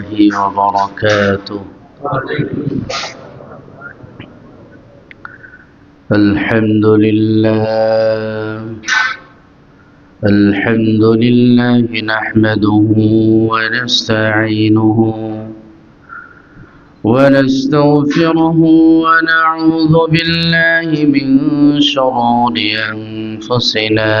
الله وبركاته. الحمد لله. الحمد لله نحمده ونستعينه ونستغفره ونعوذ بالله من شرور أنفسنا.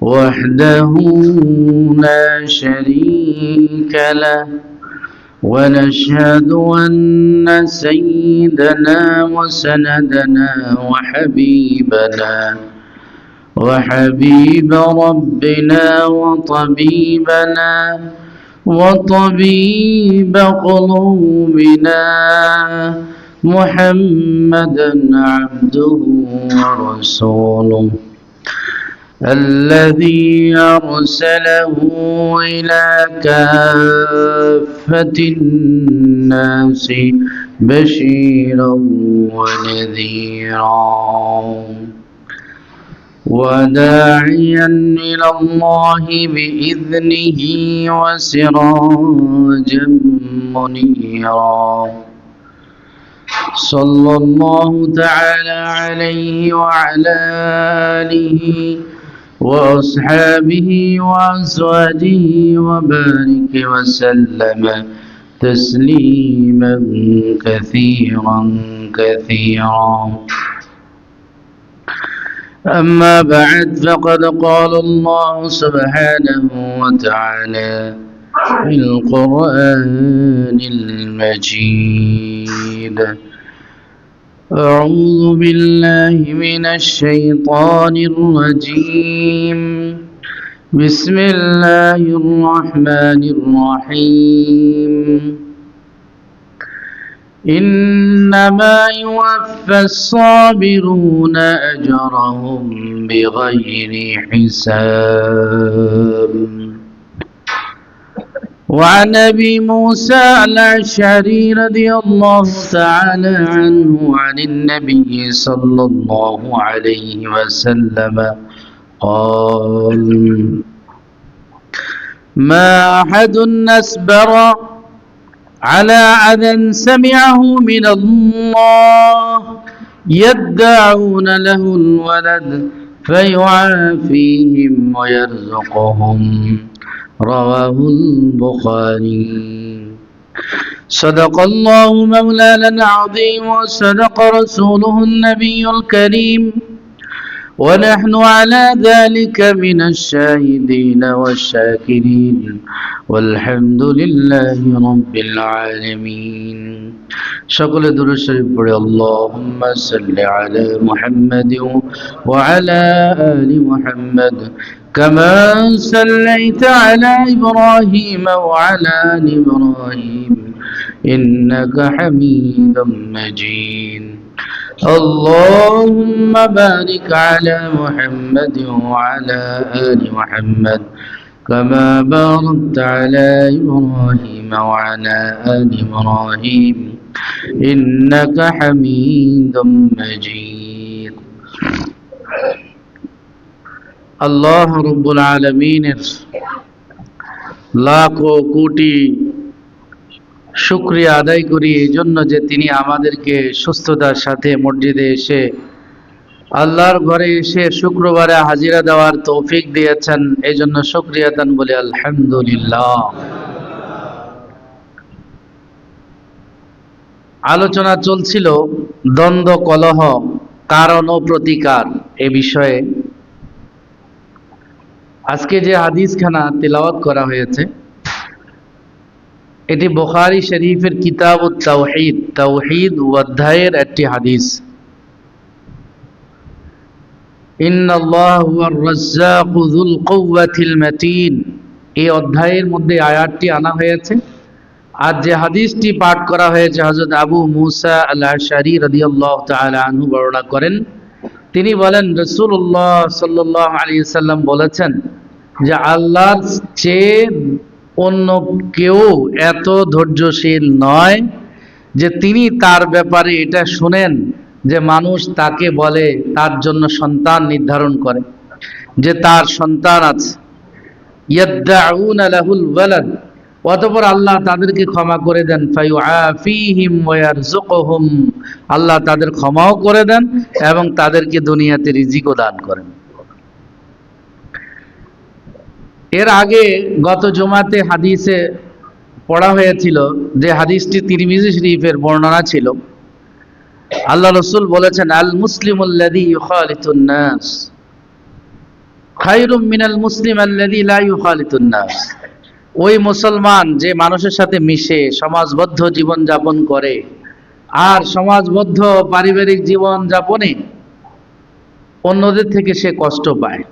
وحده لا شريك له. ونشهد أن سيدنا وسندنا وحبيبنا وحبيب ربنا وطبيبنا وطبيب قلوبنا محمدا عبده ورسوله. الذي أرسله إلى كافة الناس بشيرا ونذيرا وداعيا إلى الله بإذنه وسراجا منيرا. صلى الله تعالى عليه وعلى آله وأصحابه وأزواجه وبارك وسلم تسليما كثيرا كثيرا. أما بعد فقد قال الله سبحانه وتعالى في القرآن المجيد. أعوذ بالله من الشيطان الرجيم. بسم الله الرحمن الرحيم. إنما يوفى الصابرون أجرهم بغير حساب. وعن أبي موسى الأشعري رضي الله تعالى عنه عن النبي صلى الله عليه وسلم. قال ما أحد أسبر على أذى سمعه من الله يدعون له الولد فيعافيهم ويرزقهم. رواه البخاري. صدق الله مولانا العظيم وصدق رسوله النبي الكريم. ونحن على ذلك من الشاهدين والشاكرين والحمد لله رب العالمين সকলে দুরূদ শরীফ পড়ে اللهم صل على محمد وعلى آل محمد كما صليت على إبراهيم وعلى آل إبراهيم إنك حميد مجيد اللهم بارك على محمد وعلى آل محمد كما باركت على إبراهيم وعلى آل إبراهيم إنك حميد مجيد আল্লাহ রব্বুল আলমিনের লাখ ও কোটি শুক্রিয়া আদায় করি এই জন্য যে তিনি আমাদেরকে সুস্থতার সাথে মসজিদে এসে আল্লাহর ঘরে এসে শুক্রবারে হাজিরা দেওয়ার তৌফিক দিয়েছেন এই জন্য শুক্রিয়া দান বলে আলহামদুলিল্লাহ। আলোচনা চলছিল দ্বন্দ্ব, কলহ, কারণ ও প্রতিকার এ বিষয়ে। আজকে যে হাদিসখানা তেলাওয়াত করা হয়েছে এটি বোখারি শরীফের কিতাব তাওহিদ। তাওহিদ অধ্যায়ের একটি হাদিস। এই অধ্যায়ের মধ্যে আয়াতটি আনা হয়েছে। আর যে হাদিসটি পাঠ করা হয়েছে হজরত আবু মুসা আল্লাহ শারি আনহু বর্ণনা করেন, তিনি বলেন রসুল্লাহ সাল্লাহ সাল্লাম বলেছেন যে আল্লাহর চেয়ে অন্য কেউ এত ধৈর্যশীল নয় যে তিনি তার ব্যাপারে এটা শুনেন যে মানুষ তাকে বলে তার জন্য সন্তান নির্ধারণ করে, যে তার সন্তান আছে। অতপর আল্লাহ তাদেরকে ক্ষমা করে দেন। আল্লাহ তাদের ক্ষমাও করে দেন এবং তাদেরকে দুনিয়াতে রিজিকও দান করেন। এর আগে গত জমাতে হাদিসে পড়া হয়েছিল যে হাদিসটি তিরমিজি শরীফের বর্ণনা ছিল। আল্লাহ রসুল বলেছেন, আল ইউখালিতুন নাস। খায়রুম মিনাল মুসলিম আল্লাযী লা ইউখালিতুন নাস। ওই মুসলমান যে মানুষের সাথে মিশে, সমাজবদ্ধ জীবন যাপন করে, আর সমাজবদ্ধ পারিবারিক জীবন যাপনে অন্যদের থেকে সে কষ্ট পায়।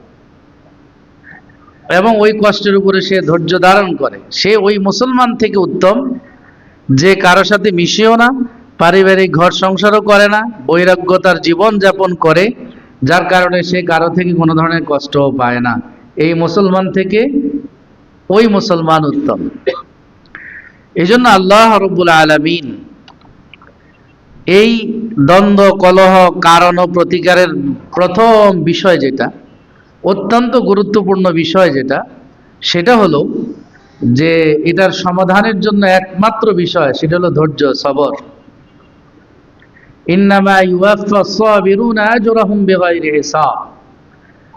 এবং ওই কষ্টের উপরে সে ধৈর্য ধারণ করে। সে ওই মুসলমান থেকে উত্তম, যে কারও সাথে মিশেও না, পারিবারিক ঘর সংসারও করে না, বৈরাগ্যতার জীবন যাপন করে, যার কারণে সে কারও থেকে কোনো ধরনের কষ্টও পায় না। এই মুসলমান থেকে ওই মুসলমান উত্তম। এই জন্য আল্লাহ রব্বুল আলমিন এই দ্বন্দ্ব, কলহ, কারণ ও প্রতিকারের প্রথম বিষয় যেটা অত্যন্ত গুরুত্বপূর্ণ বিষয় যেটা, সেটা হলো যে এটার সমাধানের জন্য একমাত্র বিষয়, সেটা হলো ধৈর্য, সবর। ইন্নামা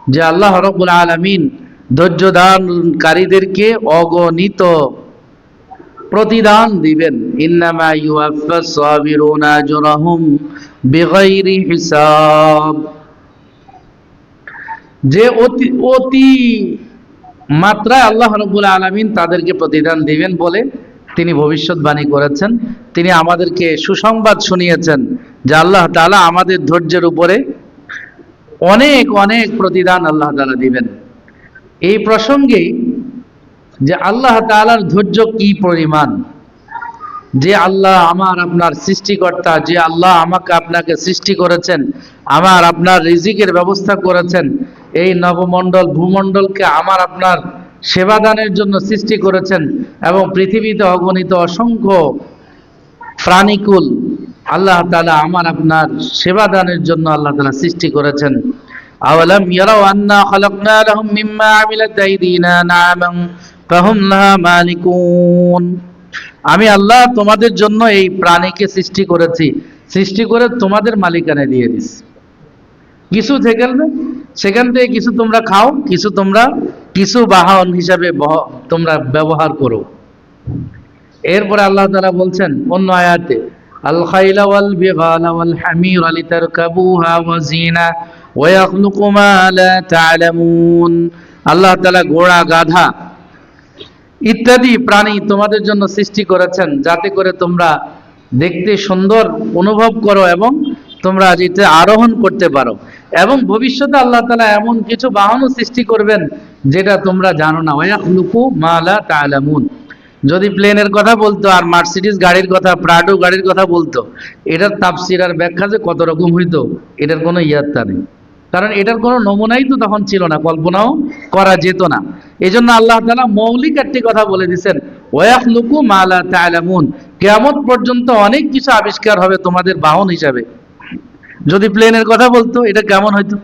যে আল্লাহ দানকারীদেরকে অগণিত প্রতিদান দিবেন। ইন্নামা ইউয়াফা সাবিরুনা হিসাব। যে অতি অতি মাত্রায় আল্লাহ রব্বুল আলমিন তাদেরকে প্রতিদান দিবেন বলে তিনি ভবিষ্যৎবাণী করেছেন। তিনি আমাদেরকে সুসংবাদ শুনিয়েছেন যে আল্লাহ তালা আমাদের ধৈর্যের উপরে অনেক অনেক প্রতিদান আল্লাহ তালা দিবেন। এই প্রসঙ্গে যে আল্লাহ তালার ধৈর্য কি পরিমাণ? যে আল্লাহ আমার আপনার সৃষ্টিকর্তা, যে আল্লাহ আমাকে আপনাকে সৃষ্টি করেছেন, আমার আপনার রিজিকের ব্যবস্থা করেছেন এই নবমণ্ডল ভূমণ্ডলকে আমার আপনার সেবাদানের জন্য সৃষ্টি করেছেন এবং পৃথিবীতে অগণিত অসংখ্য প্রাণীকুল আল্লাহ তালা আমার আপনার সেবাদানের জন্য আল্লাহ তালা সৃষ্টি করেছেন। আওয়ালাম ইয়ারাও আন্না খালাকনা মিম্মা মালিকুন। আমি আল্লাহ তোমাদের জন্য এই প্রাণীকে সৃষ্টি করেছি। সৃষ্টি করে তোমাদের মালিকানে দিয়ে দিস। কিছু থেকে সেখান থেকে কিছু তোমরা খাও কিছু তোমরা কিছু বাহন হিসাবে তোমরা ব্যবহার করো। এরপরে আল্লাহ তাআলা বলছেন, অন্য আয়াতে, আল খাইলা ওয়াল বিগালা ওয়াল হামির লিতারকাবুহা ওয়া জিনা ওয়া মা লা আল্লাহ তাআলা ঘোড়া, গাধা ইত্যাদি প্রাণী তোমাদের জন্য সৃষ্টি করেছেন, যাতে করে তোমরা দেখতে সুন্দর অনুভব করো এবং তোমরা যেতে আরোহণ করতে পারো। এবং ভবিষ্যতে আল্লাহ তালা এমন কিছু বাহনও সৃষ্টি করবেন যেটা তোমরা জানো না। ওয়াখলুকু মালা তালামুন যদি প্লেনের কথা বলতো আর মার্সিডিস গাড়ির কথা, প্রাডো গাড়ির কথা বলতো, এটার তাপসির আর ব্যাখ্যা যে কত রকম হইতো, এটার কোনো ইয়াত্তা নেই। কারণ এটার কোনো নমুনাই তো তখন ছিল না, কল্পনাও করা যেত না। এই জন্য আল্লাহ তালা মৌলিক একটি কথা বলে দিচ্ছেন ওয়াক লুকু মালা তালামুন কেমন পর্যন্ত অনেক কিছু আবিষ্কার হবে তোমাদের বাহন হিসাবে। যদি প্লেনের কথা বলতো, এটা কেমন হইতো?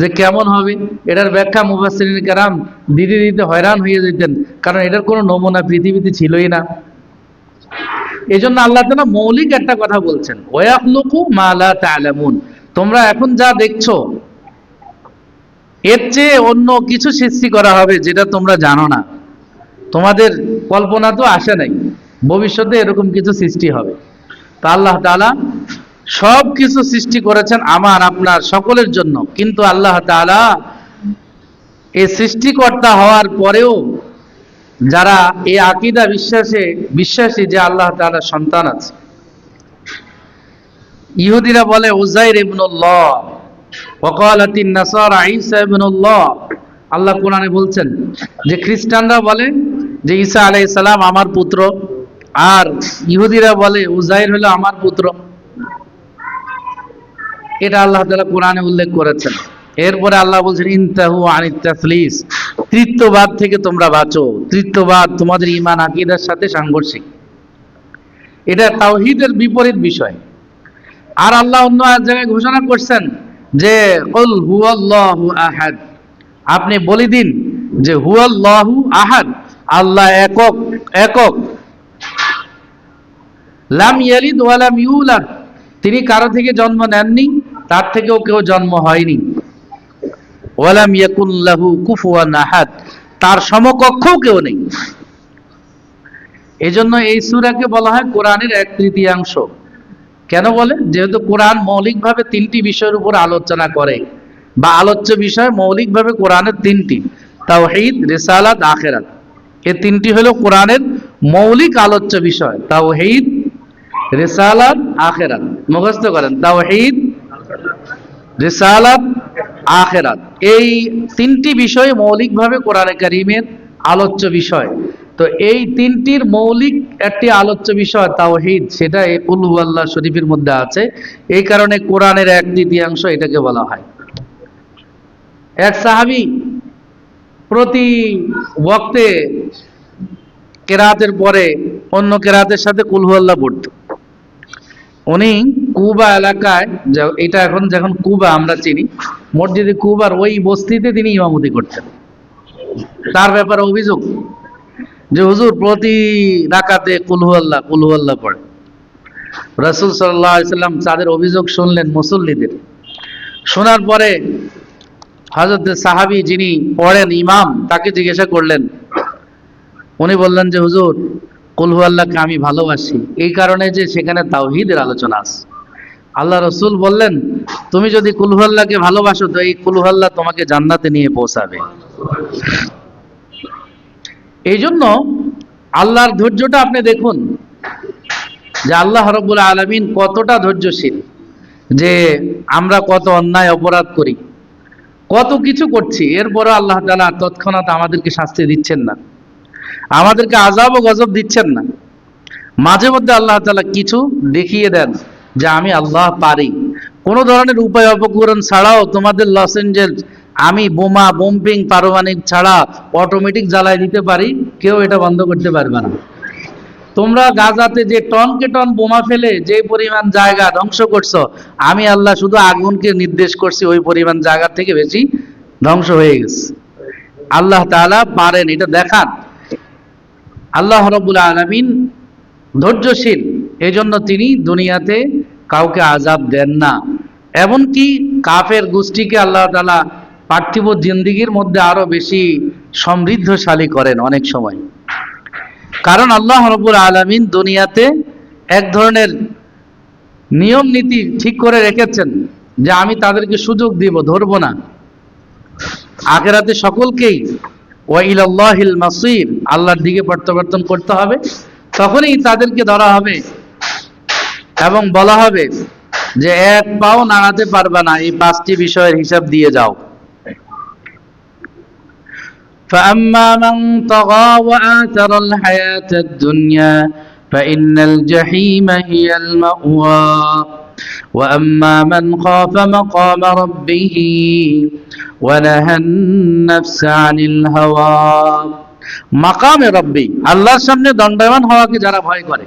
যে কেমন হবে? এটার ব্যাখ্যা মুবাসির কারাম দিদি দিতে হয়রান হয়ে যেতেন কারণ এটার কোনো নমুনা পৃথিবীতে ছিলই না। এই জন্য আল্লাহ তালা মৌলিক একটা কথা বলছেন ওয়াক লুকু মালা তালামুন। তোমরা এখন যা দেখছ, এর চেয়ে অন্য কিছু সৃষ্টি করা হবে যেটা তোমরা জানো না। তোমাদের কল্পনা তো আসে নাই, ভবিষ্যতে এরকম কিছু সৃষ্টি হবে। তা আল্লাহ তাআলা সব কিছু সৃষ্টি করেছেন আমার, আপনার সকলের জন্য। কিন্তু আল্লাহ তাআলা এই সৃষ্টিকর্তা হওয়ার পরেও যারা এই আকিদা বিশ্বাসে, বিশ্বাসী যে আল্লাহ তাআলা সন্তান আছে। ইহুদিরা বলে উজাইর ইবনুল্লাহ আল্লাহ কোরআনে বলছেন যে, খ্রিস্টানরা বলে যে, ঈসা আলাইহিস সালাম আমার পুত্র। আর ইহুদিরা বলে উজাইর হলো আমার পুত্র। এটা আল্লাহ তাআলা কোরআনে উল্লেখ করেছেন। এরপরে আল্লাহ বলছেন, ইনতাহু আনিত তাফলিস। তৃতীয়বাদ থেকে তোমরা বাঁচো। তৃতীয়বাদ তোমাদের ঈমান আকীদার সাথে সাংঘর্ষিক। এটা তাওহীদের বিপরীত বিষয়। আর আল্লাহ অন্য এক জায়গায় ঘোষণা করছেন যে, কুল হুয়াল্লাহু আহাদ। আপনি বলে দিন যে, হুয়াল্লাহু আহাদ। আল্লাহ একক একক। লাম ইয়ালিদ ওয়া লাম ইউলাদ। তিনি কারও থেকে জন্ম নেননি। তার থেকেও কেউ জন্ম হয়নি। ওয়ালাম ইয়াকুন লাহু কুফুয়ান আহাদ। তার সমকক্ষও কেউ নেই। এজন্য এই সূরাকে বলা হয় কোরআনের এক তৃতীয়াংশ। কেন বলে? যেহেতু কোরআন মৌলিকভাবে তিনটি বিষয়ের উপর আলোচনা করে বা আলোচ্য বিষয় মৌলিকভাবে কোরআনের তিনটি তাও তাওহীদ, রিসালাত, আখেরাত। এই তিনটি হলো কোরআনের মৌলিক আলোচ্য বিষয় তাও তাওহীদ, রিসালাত, আখেরাত। মুখস্থ করেন তাও তাওহীদ রিসালাত আখেরাত। এই তিনটি বিষয় মৌলিকভাবে কোরআনে কারিমের আলোচ্য বিষয়। তো এই তিনটির মৌলিক একটি আলোচ্য বিষয় তাওহীদ সেটা এই উলু আল্লাহ শরীফের মধ্যে আছে। এই কারণে কোরআনের এক তৃতীয়াংশ এটাকে বলা হয়। এক সাহাবি প্রতি বক্তে কেরাতের পরে অন্য কেরাতের সাথে কুলহুয়াল্লাহ পড়তো। উনি কুবা এলাকায় এটা এখন যখন কুবা আমরা চিনি, মসজিদে কুবার ওই বস্তিতে তিনি ইমামতি করতেন। তার ব্যাপারে অভিযোগ যে, হুজুর, প্রতি রাকাতে কুলহুয়াল্লাহ কুলহুয়াল্লাহ পড়ে। রসুল সাল্লাহ সাল্লাম তাদের অভিযোগ শুনলেন মুসল্লিদের। শোনার পরে হজরত সাহাবি যিনি পড়েন ইমাম, তাকে জিজ্ঞাসা করলেন। উনি বললেন যে, হুজুর কুলহু আল্লাহকে আমি ভালোবাসি। এই কারণে যে সেখানে তাওহিদের আলোচনা আছে। আল্লাহ রসুল বললেন, তুমি যদি কুলহু আল্লাহকে ভালোবাসো, তো এই কুলহু আল্লাহ তোমাকে জান্নাতে নিয়ে পৌঁছাবে। এই জন্য আল্লাহর ধৈর্যটা আপনি দেখুন, যে আল্লাহ রব্বুল আলমিন কতটা ধৈর্যশীল, যে আমরা কত অন্যায় অপরাধ করি, কত কিছু করছি, এরপরও আল্লাহ তালা তৎক্ষণাৎ আমাদেরকে শাস্তি দিচ্ছেন না। আমাদেরকে আজাব ও গজব দিচ্ছেন না। মাঝে মধ্যে আল্লাহ তালা কিছু দেখিয়ে দেন যে আমি আল্লাহ পারি। কোন ধরনের উপায় অপকরণ ছাড়াও তোমাদের লস এঞ্জেলস আমি বোমা, বোম্পিং, পারমাণবিক ছাড়া অটোমেটিক জ্বালায় দিতে পারি, কেউ এটা বন্ধ করতে পারবে না। তোমরা গাজাতে যে টনকে টন বোমা ফেলে যে পরিমাণ জায়গা ধ্বংস করছ, আমি আল্লাহ শুধু আগুনকে নির্দেশ করছি, ওই পরিমাণ জায়গা থেকে বেশি ধ্বংস হয়ে গেছে। আল্লাহ তাআলা পারেন, এটা দেখান। আল্লাহ রব্বুল আলমিন ধৈর্যশীল। এই জন্য তিনি দুনিয়াতে কাউকে আজাব দেন না। এমনকি কাফের গোষ্ঠীকে আল্লাহ তালা পার্থিব জিন্দিগির মধ্যে আরও বেশি সমৃদ্ধশালী করেন অনেক সময়। কারণ আল্লাহ রব্বুল আলমিন দুনিয়াতে এক ধরনের নিয়ম নীতি ঠিক করে রেখেছেন যে আমি তাদেরকে সুযোগ দিব, ধরবো না। আখেরাতে সকলকেই ওয়াইলাল্লাহিল মাসির আল্লাহর দিকে প্রত্যাবর্তন করতে হবে তখনই তাদেরকে ধরা হবে এবং বলা হবে যে এক পাও নাড়াতে পারবে না এই পাঁচটি বিষয়ের হিসাব দিয়ে যাও فأما من طغى وآثر الحياة الدنيا فإن الجحيم هي المأوى وأما من خاف مقام ربه ونهى النفس عن الهوى মাকামে রব্বি আল্লাহর সামনে দণ্ডায়মান হওয়াকে যারা ভয় করে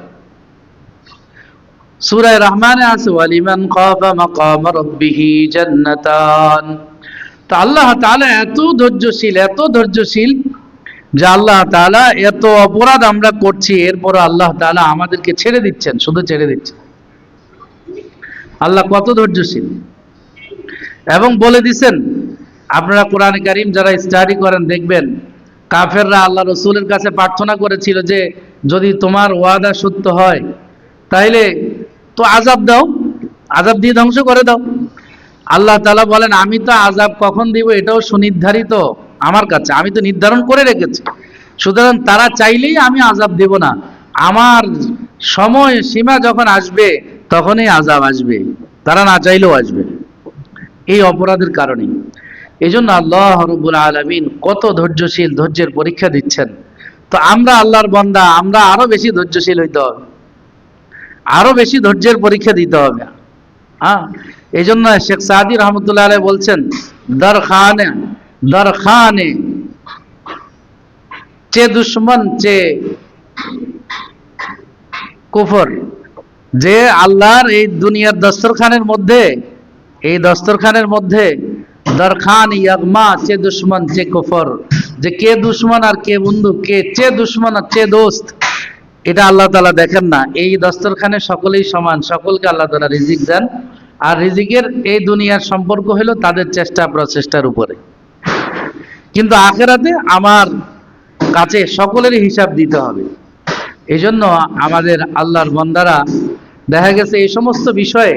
সূরায়ে রহমানে আছে ওয়ালিমান খাফা মাকাম রাব্বিহি জান্নাতান তো আল্লাহ তাআলা এত ধৈর্যশীল এত ধৈর্যশীল যে আল্লাহ তাআলা এত অপরাধ আমরা করছি এরপর আল্লাহ তাআলা আমাদেরকে ছেড়ে দিচ্ছেন শুধু ছেড়ে দিচ্ছেন আল্লাহ কত ধৈর্যশীল। এবং বলে দিছেন, আপনারা কোরআন কারিম যারা স্টাডি করেন দেখবেন, কাফেররা আল্লাহ রসুলের কাছে প্রার্থনা করেছিল যে, যদি তোমার ওয়াদা সত্য হয়, তাইলে তো আজাব দাও আজাব দিয়ে ধ্বংস করে দাও। আল্লাহ তালা বলেন, আমি তো আজাব কখন দিব এটাও সুনির্ধারিত আমার কাছে, আমি তো নির্ধারণ করে রেখেছি। সুতরাং তারা চাইলেই আমি আজাব দেব না। আমার সময় সীমা যখন আসবে তখনই আজাব আসবে, তারা না চাইলেও আসবে। এই অপরাধের কারণে। এই জন্য আল্লাহ রবুল আলমিন কত ধৈর্যশীল ধৈর্যের পরীক্ষা দিচ্ছেন। তো তো আমরা আল্লাহর বন্দা, আমরা আরও বেশি ধৈর্যশীল হইতে হবে। আরও বেশি ধৈর্যের পরীক্ষা দিতে হবে। হ্যাঁ? এই জন্য শেখ সাদি রহমতুল্লাহ আলাই বলছেন, দর খানে দর খানে চে দুশ্মন চে কুফর যে আল্লাহর এই দুনিয়ার দস্তরখানের মধ্যে, এই দস্তরখানের মধ্যে, দরখান, ইয়াগমা চে দুশ্মন চে কুফর, যে কে দুশ্মন আর কে বন্ধু, কে চে দুশ্মন আর চে দোস্ত, এটা আল্লাহ তালা দেখেন না। এই দস্তরখানে সকলেই সমান, সকলকে আল্লাহ তালা রিজিক দেন। আর রিজিকের এই দুনিয়ার সম্পর্ক হলো তাদের চেষ্টা প্রচেষ্টার উপরে। কিন্তু আখেরাতে আমার কাছে সকলেরই হিসাব দিতে হবে। এই জন্য আমাদের আল্লাহর বন্দারা দেখা গেছে এই সমস্ত বিষয়ে